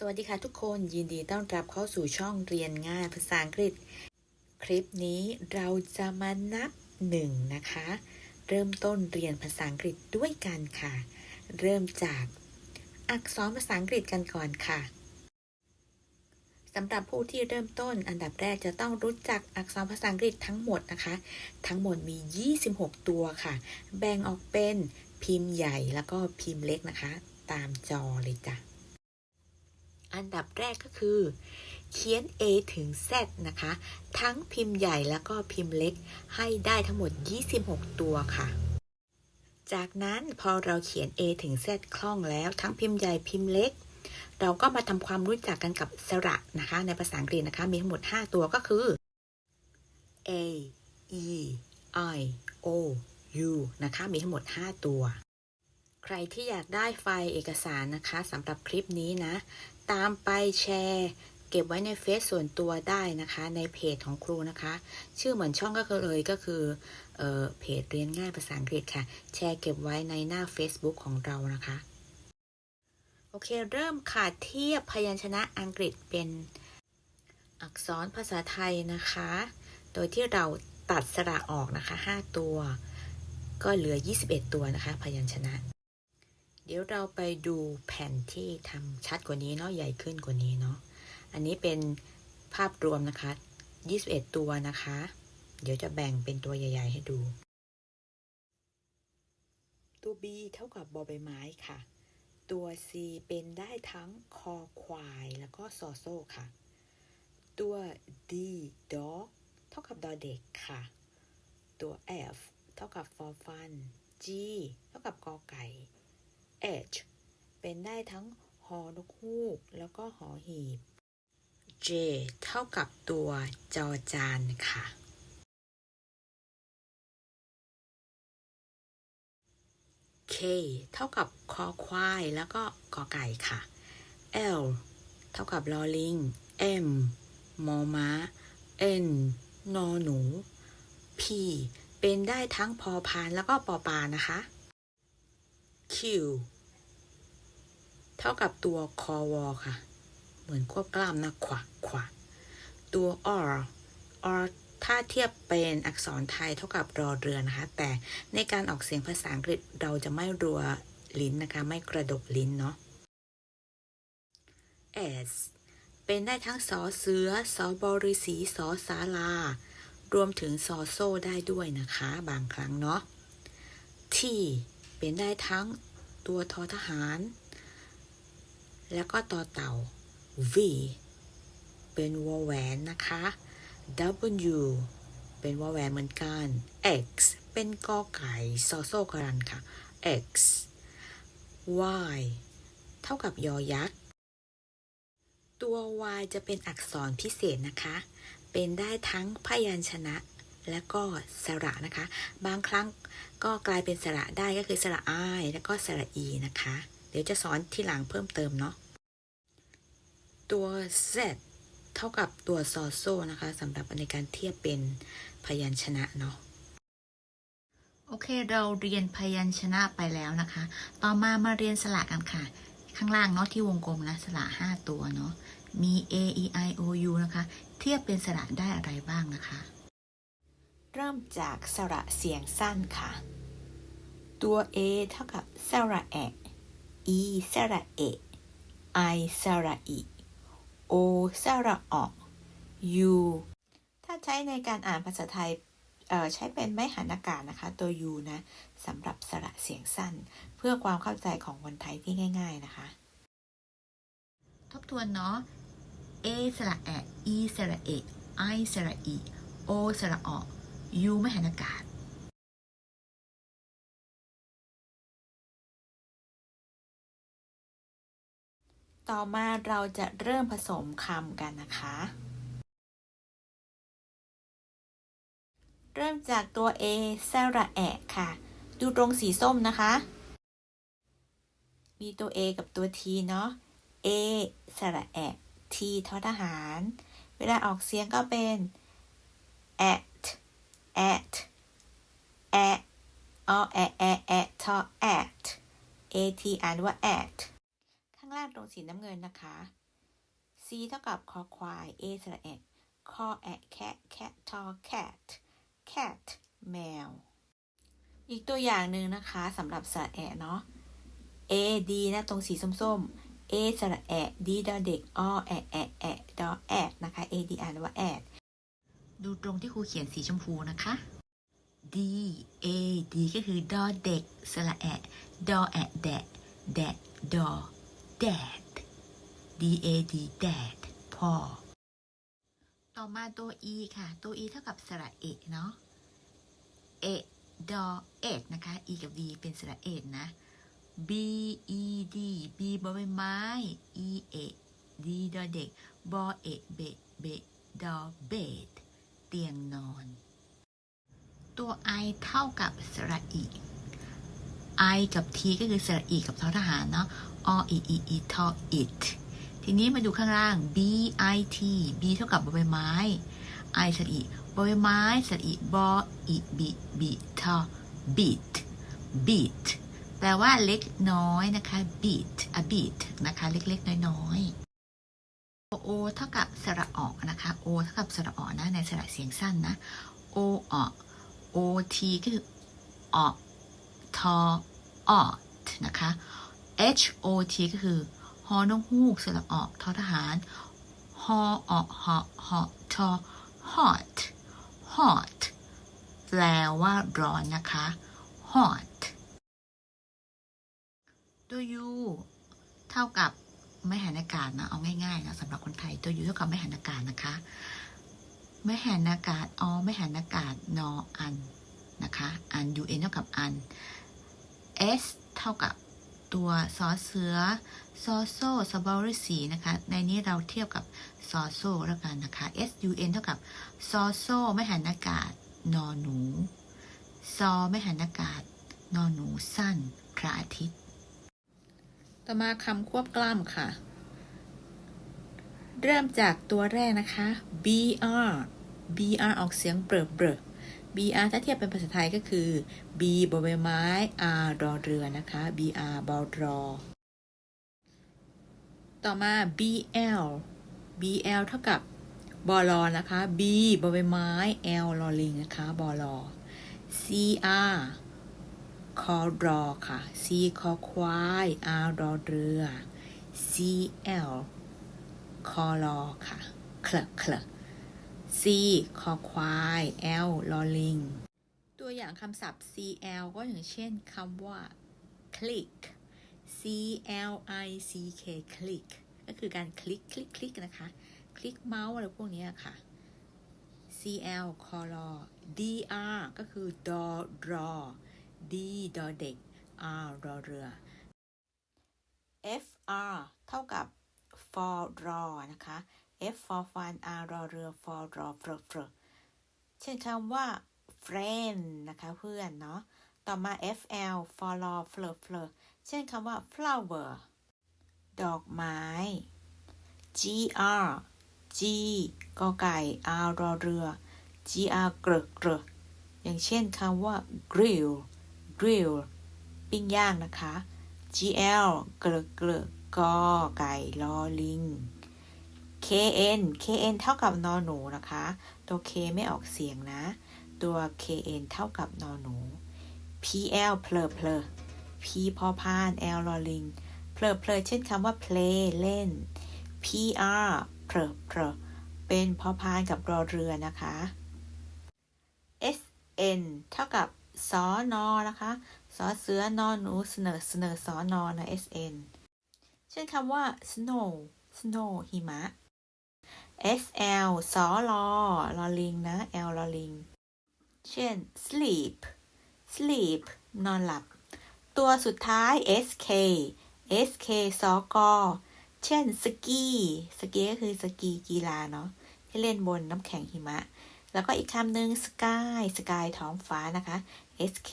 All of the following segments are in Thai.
สวัสดีค่ะทุกคนยินดีต้อนรับเข้าสู่ช่องเรียนง่ายภาษาอังกฤษ คลิปนี้เราจะมานับหนึ่งนะคะ เริ่มต้นเรียนภาษาอังกฤษด้วยกันค่ะ เริ่มจากอักษรภาษาอังกฤษกันก่อนค่ะสำหรับผู้ที่เริ่มต้นอันดับแรกจะต้องรู้จักอักษรภาษาอังกฤษทั้งหมดนะคะ ทั้งหมดมี 26 ตัวค่ะ แบ่งออกเป็นพิมพ์ใหญ่แล้วก็พิมพ์เล็กนะคะ ตามจอเลยจ้ะ อันดับแรกก็คือ เขียน A ถึง Z นะคะ ทั้งพิมพ์ใหญ่แล้วก็พิมพ์เล็กให้ได้ทั้งหมด 26 ตัวค่ะ จากนั้นพอเราเขียน A ถึง Z คล่องแล้วทั้งพิมพ์ใหญ่พิมพ์เล็ก เราก็มาทำความรู้จักกันกับสระนะคะ ในภาษาอังกฤษนะคะ มีทั้งหมด 5 ตัวก็คือ A E I O U นะคะ มีทั้งหมด 5 ตัว ใครที่อยากได้ไฟล์เอกสารนะคะสำหรับคลิปนี้นะ ตามไปแชร์ เก็บไว้ในเฟซส่วนตัวได้นะคะ ในเพจของครูนะคะ ชื่อเหมือนช่องก็คือเลยก็คือเออเพจเรียนง่ายภาษาอังกฤษค่ะ แชร์เก็บไว้ในหน้า Facebook ของเรานะคะ โอเคเริ่มค่ะเทียบพยัญชนะอังกฤษเป็นอักษรภาษาไทยนะคะ โดยที่เราตัดสระออกนะคะ 5 ตัว ก็เหลือ 21 ตัวนะคะ พยัญชนะ เดี๋ยวเราไปดูแผ่นที่ทำชัดกว่านี้เนาะใหญ่ขึ้นกว่านี้เนาะอันนี้เป็นภาพรวมนะคะ 21 ตัวนะคะ เดี๋ยวจะแบ่งเป็นตัวใหญ่ ๆ ให้ดู ตัว B เท่ากับบอใบไม้ค่ะ ตัว C เป็นได้ทั้งคอควายแล้วก็ซอโซ่ค่ะ ตัว D dog เท่ากับดอเด็กค่ะ ตัว F เท่ากับฟอฟัน G เท่ากับกอไก่ H เป็นได้ทั้งหอนกฮูก แล้วก็หอหีบ J เท่ากับตัวจอจานค่ะ K เท่ากับคอควายแล้วก็กอไก่ค่ะ L เท่ากับลอลิง M มอม้า N นอหนู P เป็นได้ทั้งพอพานแล้วก็ปอปานะคะ Q เท่ากับตัวคอวอค่ะ เหมือนควบกล้ามนะขวาขวาตัว R R ถ้าเทียบเป็นอักษรไทยเท่ากับรอเรือนะคะ แต่ในการออกเสียงภาษาอังกฤษเราจะไม่รัวลิ้นนะคะ ไม่กระดกลิ้นเนาะ S เป็นได้ทั้งสอเสือสอบอฤษีสอสาลา รวมถึงซอโซ่ได้ด้วยนะคะ บางครั้งเนาะ T เป็นได้ทั้งตัวทอทหาร แล้วก็ต่อเต่า V เป็นวอแหวนนะคะ W เป็นวอแหวนเหมือนกัน X เป็นกอไก่ซอโซกรันค่ะ X Y เท่ากับยอยักษ์ ตัว Y จะเป็นอักษรพิเศษนะคะ เป็นได้ทั้งพยัญชนะ และก็สระนะคะ บางครั้งก็กลายเป็นสระได้ก็คือสระ I แล้วก็สระ E นะคะ เดี๋ยวจะสอนที่หลังเพิ่มเติมเนาะตัว Z เท่ากับตัวซอโซนะคะสำหรับในการเทียบเป็นพยัญชนะเนาะโอเคเราเรียนพยัญชนะไปแล้วนะคะ ต่อมามาเรียนสระกันค่ะ ข้างล่างเนาะที่วงกลมนะสระ5ตัวเนาะมี A E I O U นะคะ เทียบเป็นสระได้อะไรบ้างนะคะ เริ่มจากสระเสียงสั้นค่ะ ตัว A เท่ากับสระแอะ E สระเอะ I สระอี O สระออก U ถ้าใช้ในการอ่านภาษาไทยใช้เป็นไม้หันอากาศนะคะ ตัว U นะสำหรับสระเสียงสั้น เพื่อความเข้าใจของคนไทยที่ง่าย ๆนะคะ ทบทวนเนาะ A สระแอะ E สระเอะ I สระอี O สระออก U ไม่หันอากาศต่อมาเราจะเริ่มผสมคำกันนะคะ เริ่มจากตัว A สระแอะค่ะ ดูตรงสีส้มนะคะ มีตัว A กับตัว T เนาะ A สระแอะ T ทอทหาร เวลาออกเสียงก็เป็น at at at ออแอแอแอทอ at at อ่านว่า at ข้างล่างตรงสีน้ำเงินนะคะ C เท่ากับคอควาย A สระแอะคอแอะแคะแคะทอ cat cat แมว อีกตัวอย่างหนึ่งนะคะสำหรับสระแอะเนาะ A D นะตรงสีส้มๆ A สระแอะ D ดอเด็กอแอะแอะแอะดอแอดนะคะ A D อ่านว่าแอ ดูตรงที่ครูเขียนสีชมพูนะคะ D A D ก็คือดอเด็กสระแอะดอแอะแดะแดะดอ dad D A D dad พ่อ ต่อมาตัว e ค่ะ ตัว e เท่ากับสระเอะเนาะ เอะดอเอ็ดนะคะ e กับ d เป็นสระเอ็ดนะ b e d b บอใบไม้ e เอะ d ดอเด็ก บอเอะเบะเบะดอเบด เตียงนอน ตัว i เท่ากับสระอี i กับ t ก็คือสระอีกับทอทหารเนาะอ e e e ทอ it ทีนี้มาดูข้างล่าง b i t b เท่ากับใบไม้ i สระอีใบไม้สระอีบออีบีบีทอ beat beat แปลว่าเล็กน้อยนะคะ beat a beat นะคะ เล็กๆ น้อยๆ o เท่ากับสระออกนะคะ o เท่ากับสระออกนะในสระเสียงสั้นนะ o ออก o t ก็คือออกทอออดนะคะ h o t ก็คือฮอนกฮูกสระออกทอทหารฮอออกหอหอทอ hot hot แปลว่าร้อนนะคะ hot ตัว u เท่ากับ ไม่หันอากาศนะเอาง่ายๆนะสำหรับคนไทยตัว u เท่ากับไม่หันอากาศนะคะ ไม่หันอากาศอไม่หันอากาศนออันนะคะอัน un เอเท่ากับอัน s เท่ากับตัวซอเสือซอโซสบอริสีนะคะ ในนี้เราเทียบกับซอโซแล้วกันนะคะ s u n เท่ากับซอโซไม่หันอากาศ นอหนู ซอไม่หันอากาศ นอหนูสั้นพระอาทิตย์ ต่อมาคำควบกล้ำค่ะ เริ่มจากตัวแรกนะคะ br br ออกเสียงเบรเบร br ถ้าเทียบเป็นภาษาไทยก็คือ b บใบไม้ r รอเรือนะคะ br บอรอต่อมา bl bl เท่ากับบอลอนะคะ b บใบไม้ l ลอลิงนะคะบอลอ cr คอรอค่ะ c คอควาย r รอเรือ cl คอรอค่ะเคลคล c คอควาย l ลอลิง ตัวอย่างคำศัพท์ cl ก็อย่างเช่นคำว่า click c l i c k click ก็คือการคลิก คลิก คลิกนะคะ คลิกเมาส์อะไรพวกนี้ค่ะ cl คอรอ dr ก็คือดอรอ d ดอเด็ก r รอเรือ fr เท่ากับ for รอนะคะ f for fun r รอเรือ for รอ for r เช่นคำว่า friend นะคะเพื่อนเนาะ ต่อมา fl for รอ for for เช่นคำว่า flower ดอกไม้ gr g กอไก่ r รอเรือ gr เกรอเกรอย่างเช่นคำว่า grill grill ปิ้งย่างนะคะ gl เกลเกลกอไก่ลอลิง kn kn เท่ากับนอหนูนะคะ ตัว k ไม่ออกเสียงนะ ตัว kn เท่ากับนอหนู pl เพลอเพลอ p พอพาน l ลอลิงเพลอเพลอเช่นคำว่า play เล่น pr เพลอเพลอเป็นพอพานกับรอเรือนะคะ sn เท่ากับ สอนอนะคะสอเสือนอนหนูเสนอเสนอสอนอนะ sn เช่นคำว่า snow snow หิมะ sl สอลอลอลิงนะ l ลอลิง เช่น sleep sleep นอนหลับ ตัวสุดท้าย sk sk สอกอเช่นสกีสกีก็คือสกีกีฬาเนาะที่เล่นบนน้ำแข็งหิมะ แล้วก็อีกคำหนึ่ง sky sky ท้องฟ้านะคะ sk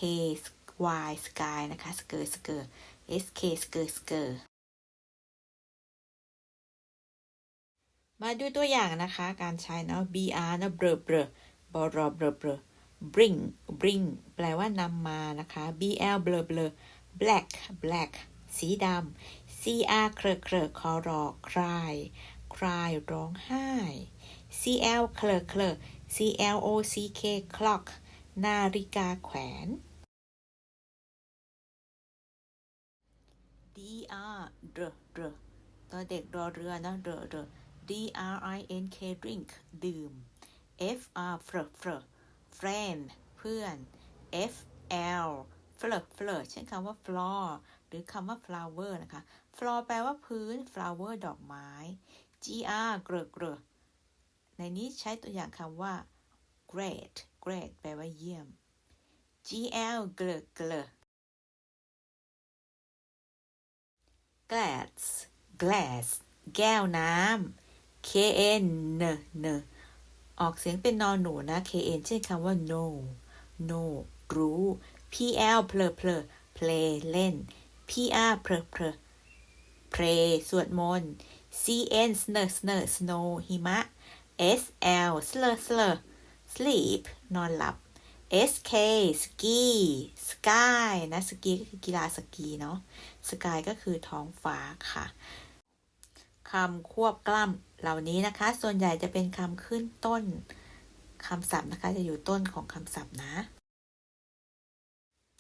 y sky นะคะ sk sk sk sk sk มาดูตัวอย่างนะคะ การใช้เนาะ br นะเบรเบรบรเบรเบร bring bring แปลว่านำมานะคะ bl เบลเบล black black สีดำ cr เครเครคอรอ cry cry ร้องไห้ cl เคลอเคลอ c l o c k clock นาฬิกาแขวน dr เรเรตัวเด็กรอเรือนะเรเร d r i n k drink ดื่ม f r f r f r friend เพื่อน f l floor floor เช่นคำว่า floor หรือคำว่า flower นะคะ floor แปลว่าพื้น flower ดอกไม้ gr เกรอเกรอ ในนี้ใช้ตัวอย่างคำว่า great great แปลว่าเยี่ยม gl เกลเกล glass glass แก้วน้ำ kn เนเนออกเสียงเป็นนอนหนูนะ kn เช่นคำว่า no no รู้ pl เพลเพล play เล่น pr เพลเพล pray สวดมนต์ cn snow snow snow หิมะ sl slur slur sleep นอนหลับ sk ski sky นะสกีก็คือกีฬาสกีเนาะ sky ก็คือท้องฟ้าค่ะคำควบกล้ำเหล่านี้นะคะ ส่วนใหญ่จะเป็นคำขึ้นต้นคำศัพท์นะคะ จะอยู่ต้นของคำศัพท์นะ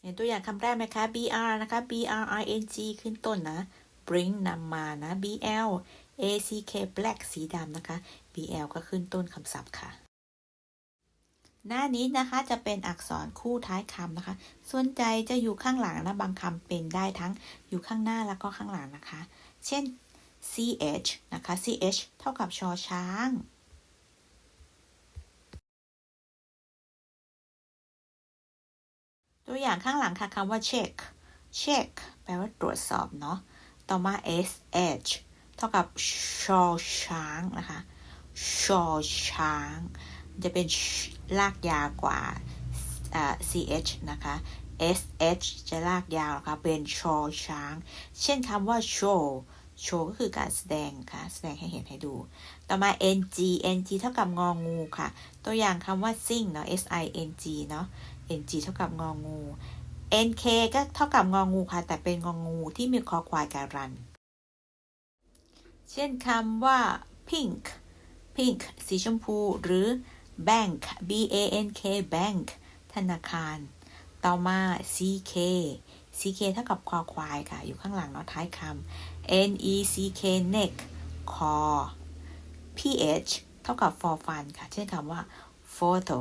เห็นตัวอย่างคำแรกไหมคะ br นะคะ bring ขึ้นต้นนะ bring นำมานะ bl ack black สีดำนะคะ bl ก็ขึ้นต้นคำศัพท์ค่ะ หน้านี้นะคะจะเป็นอักษรคู่ท้ายคำนะคะ ส่วนใจจะอยู่ข้างหลังนะ บางคำเป็นได้ทั้งอยู่ข้างหน้าแล้วก็ข้างหลังนะคะ เช่น ch นะคะ ch เท่ากับชอช้างตัวอย่างข้างหลังค่ะคำว่า check check แปลว่าตรวจสอบเนาะ ต่อมา sh เท่ากับชอช้างนะคะ ชอช้าง จะเป็นลากยาวกว่า ch นะคะ sh จะลากยาวนะคะเป็นชอช้าง เช่นคำว่า show show ก็คือการแสดงค่ะ แสดงให้เห็นให้ดู ต่อมา ng ng เท่ากับงองูค่ะ ตัวอย่างคำว่า sing เนาะ s i n g เนาะ ng เท่ากับงองู nk ก็เท่ากับงองูค่ะ แต่เป็นงองูที่มีคอควายการัน เช่นคำว่า pink pink สีชมพู หรือ bank b a n k bank ธนาคาร ต่อมา ck ck เท่ากับคอควายค่ะ อยู่ข้างหลังเนาะท้ายคำ n e c k neck คอ ph เท่ากับ for fun ค่ะ เช่นคำว่า photo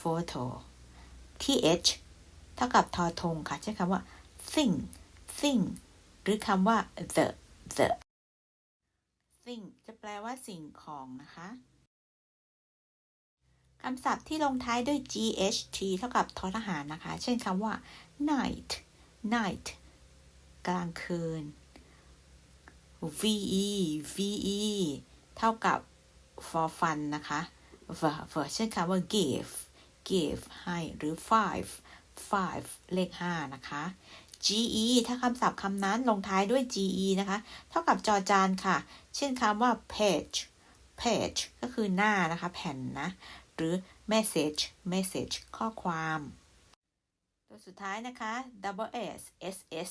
photo th เท่ากับทอทงค่ะเช่นคำว่า thing thing หรือคำว่า the the thing จะแปลว่าสิ่งของนะคะคำศัพท์ที่ลงท้ายด้วย ght เท่ากับทอทหารนะคะ เช่นคำว่า night night กลางคืน ve ve เท่ากับ for fun นะคะ v v เช่นคำว่า give give ให้หรือ five five เลข 5 นะคะ ge ถ้าคำศัพท์คำนั้นลงท้ายด้วย ge นะคะ เท่ากับจอจานค่ะ เช่นคำว่า page page ก็คือหน้านะคะ แผ่นนะ หรือ message message ข้อความ ตัวสุดท้ายนะคะ double s ss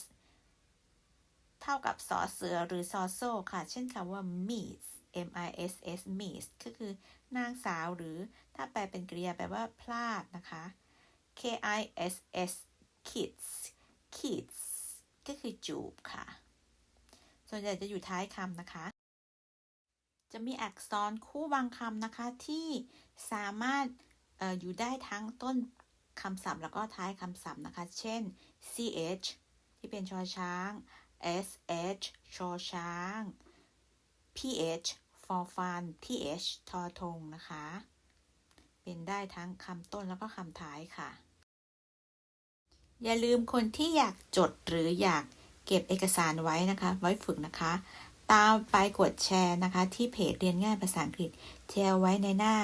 เท่ากับสอเสือหรือซอโซค่ะ เช่นคำว่า miss m i s s miss ก็คือนางสาวหรือถ้าแปลเป็นกริยาแปลว่าพลาดนะคะ k i s s kids kids ก็คือจูบค่ะ ส่วนใหญ่จะอยู่ท้ายคำนะคะ จะมีอักษรคู่บางคำนะคะที่สามารถอออยู่ได้ทั้งต้นคำศัพท์แล้วก็ท้ายคำศัพท์นะคะ เช่น ch ที่เป็นชอช้าง sh ชอช้าง ph for fun th ทอทงนะคะ เป็นได้ทั้งคำต้นแล้วก็คำท้ายค่ะ อย่าลืมคนที่อยากจดหรืออยากเก็บเอกสารไว้นะคะ ไว้ฝึกนะคะ ตามไปกดแชร์นะคะ ที่เพจเรียนง่ายภาษาอังกฤษแชร์ไว้ในหน้า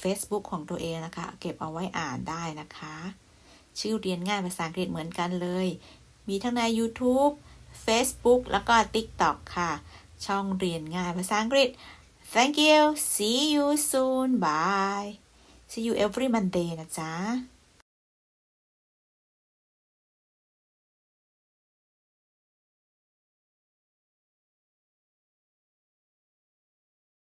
เฟซบุ๊กของตัวเองนะคะ เก็บเอาไว้อ่านได้นะคะ ชื่อเรียนง่ายภาษาอังกฤษเหมือนกันเลย มีทั้งใน YouTube Facebook แล้วก็ TikTok ค่ะ ช่องเรียนง่ายภาษาอังกฤษ Thank you see you soon bye see you every Monday นะจ๊ะ